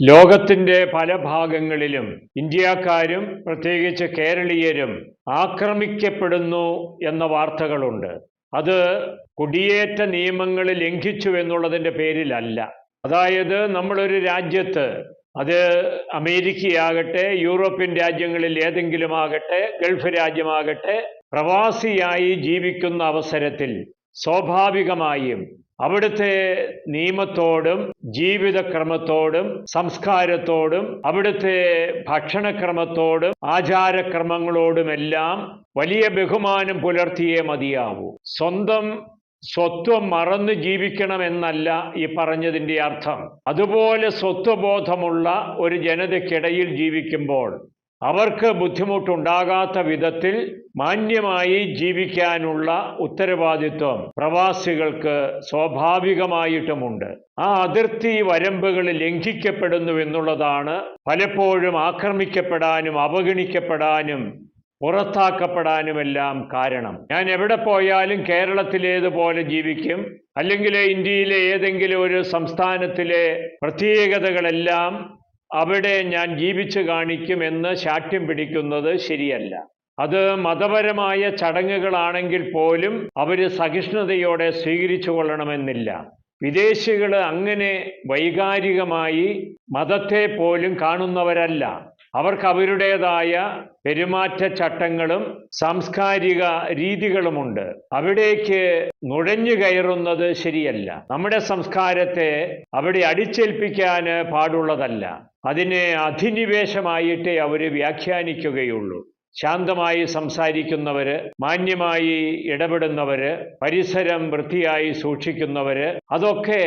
ലോകത്തിന്റെ പല ഭാഗങ്ങളിലും ഇന്ത്യക്കാരും പ്രത്യേകിച്ച് കേരളീയരും ആക്രമിക്കപ്പെടുന്നു എന്ന വാർത്തകളുണ്ട്. അത് കുടിയേറ്റ നിയമങ്ങൾ ലംഘിച്ചു എന്നുള്ളതിന്റെ പേരിലല്ല. അതായത് നമ്മളൊരു രാജ്യത്ത് അത് അമേരിക്കയാകട്ടെ യൂറോപ്യൻ രാജ്യങ്ങളിൽ ഏതെങ്കിലും ആകട്ടെ ഗൾഫ് രാജ്യമാകട്ടെ പ്രവാസിയായി ജീവിക്കുന്ന അവസരത്തിൽ സ്വാഭാവികമായും അവിടുത്തെ നിയമത്തോടും ജീവിതക്രമത്തോടും സംസ്കാരത്തോടും അവിടുത്തെ ഭക്ഷണക്രമത്തോടും ആചാരക്രമങ്ങളോടുമെല്ലാം വലിയ ബഹുമാനം പുലർത്തിയേ മതിയാവൂ. സ്വന്തം സ്വത്വം മറന്ന് ജീവിക്കണമെന്നല്ല ഈ പറഞ്ഞതിന്റെ അർത്ഥം. അതുപോലെ സ്വത്വബോധമുള്ള ഒരു ജനതയ്ക്കിടയിൽ ജീവിക്കുമ്പോൾ അവർക്ക് ബുദ്ധിമുട്ടുണ്ടാകാത്ത വിധത്തിൽ മാന്യമായി ജീവിക്കാനുള്ള ഉത്തരവാദിത്വം പ്രവാസികൾക്ക് സ്വാഭാവികമായിട്ടുമുണ്ട്. ആ അതിർത്തി വരമ്പുകൾ ലംഘിക്കപ്പെടുന്നു എന്നുള്ളതാണ് പലപ്പോഴും ആക്രമിക്കപ്പെടാനും അവഗണിക്കപ്പെടാനും പുറത്താക്കപ്പെടാനുമെല്ലാം കാരണം. ഞാൻ എവിടെ പോയാലും കേരളത്തിലേതുപോലെ ജീവിക്കും. അല്ലെങ്കിൽ ഇന്ത്യയിലെ ഏതെങ്കിലും ഒരു സംസ്ഥാനത്തിലെ പ്രത്യേകതകളെല്ലാം അവിടെ ഞാൻ ജീവിച്ചു കാണിക്കുമെന്ന് ശാഠ്യം പിടിക്കുന്നത് ശരിയല്ല. അത് മതപരമായ ചടങ്ങുകളാണെങ്കിൽ പോലും അവർ സഹിഷ്ണുതയോടെ സ്വീകരിച്ചു കൊള്ളണമെന്നില്ല. വിദേശികൾ അങ്ങനെ വൈകാരികമായി മതത്തെ പോലും കാണുന്നവരല്ല. അവർക്ക് അവരുടേതായ പെരുമാറ്റച്ചട്ടങ്ങളും സാംസ്കാരിക രീതികളുമുണ്ട്. അവിടേക്ക് നുഴഞ്ഞു കയറുന്നത് ശരിയല്ല. നമ്മുടെ സംസ്കാരത്തെ അവിടെ അടിച്ചേൽപ്പിക്കാൻ പാടുള്ളതല്ല. അതിനെ അധിനിവേശമായിട്ടേ അവർ വ്യാഖ്യാനിക്കുകയുള്ളൂ. ശാന്തമായി സംസാരിക്കുന്നവര് മാന്യമായി ഇടപെടുന്നവര് പരിസരം വൃത്തിയായി സൂക്ഷിക്കുന്നവര് അതൊക്കെ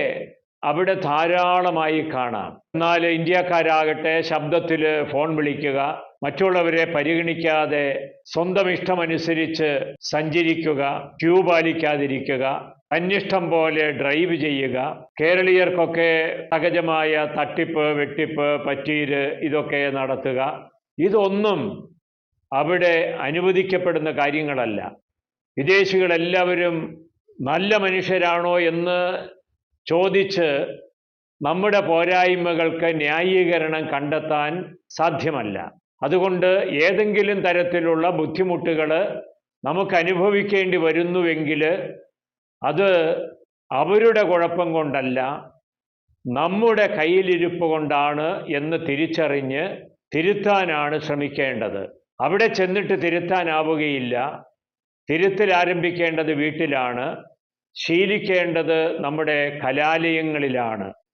അവിടെ ധാരാളമായി കാണാം. എന്നാൽ ഇന്ത്യക്കാരാകട്ടെ ശബ്ദത്തിൽ ഫോൺ വിളിക്കുക മറ്റുള്ളവരെ പരിഗണിക്കാതെ സ്വന്തം ഇഷ്ടമനുസരിച്ച് സഞ്ചരിക്കുക ക്യൂ പാലിക്കാതിരിക്കുക അന്യഷ്ടം പോലെ ഡ്രൈവ് ചെയ്യുക കേരളീയർക്കൊക്കെ സഹജമായ തട്ടിപ്പ് വെട്ടിപ്പ് പറ്റീര് ഇതൊക്കെ നടത്തുക. ഇതൊന്നും അവിടെ അനുവദിക്കപ്പെടുന്ന കാര്യങ്ങളല്ല. വിദേശികളെല്ലാവരും നല്ല മനുഷ്യരാണോ എന്ന് ചോദിച്ച് നമ്മുടെ പോരായ്മകൾക്ക് ന്യായീകരണം കണ്ടെത്താൻ സാധ്യമല്ല. അതുകൊണ്ട് ഏതെങ്കിലും തരത്തിലുള്ള ബുദ്ധിമുട്ടുകൾ നമുക്ക് അനുഭവിക്കേണ്ടി വരുന്നുവെങ്കിൽ അത് അവരുടെ കുഴപ്പം കൊണ്ടല്ല നമ്മുടെ കയ്യിലിരിപ്പ് കൊണ്ടാണ് എന്ന് തിരിച്ചറിഞ്ഞ് തിരുത്താനാണ് ശ്രമിക്കേണ്ടത്. അവിടെ ചെന്നിട്ട് തിരുത്താനാവുകയില്ല. തിരുത്തൽ ആരംഭിക്കേണ്ടത് വീട്ടിലാണ്. ശീലിക്കേണ്ടത് നമ്മുടെ കലാലയങ്ങളിലാണ്.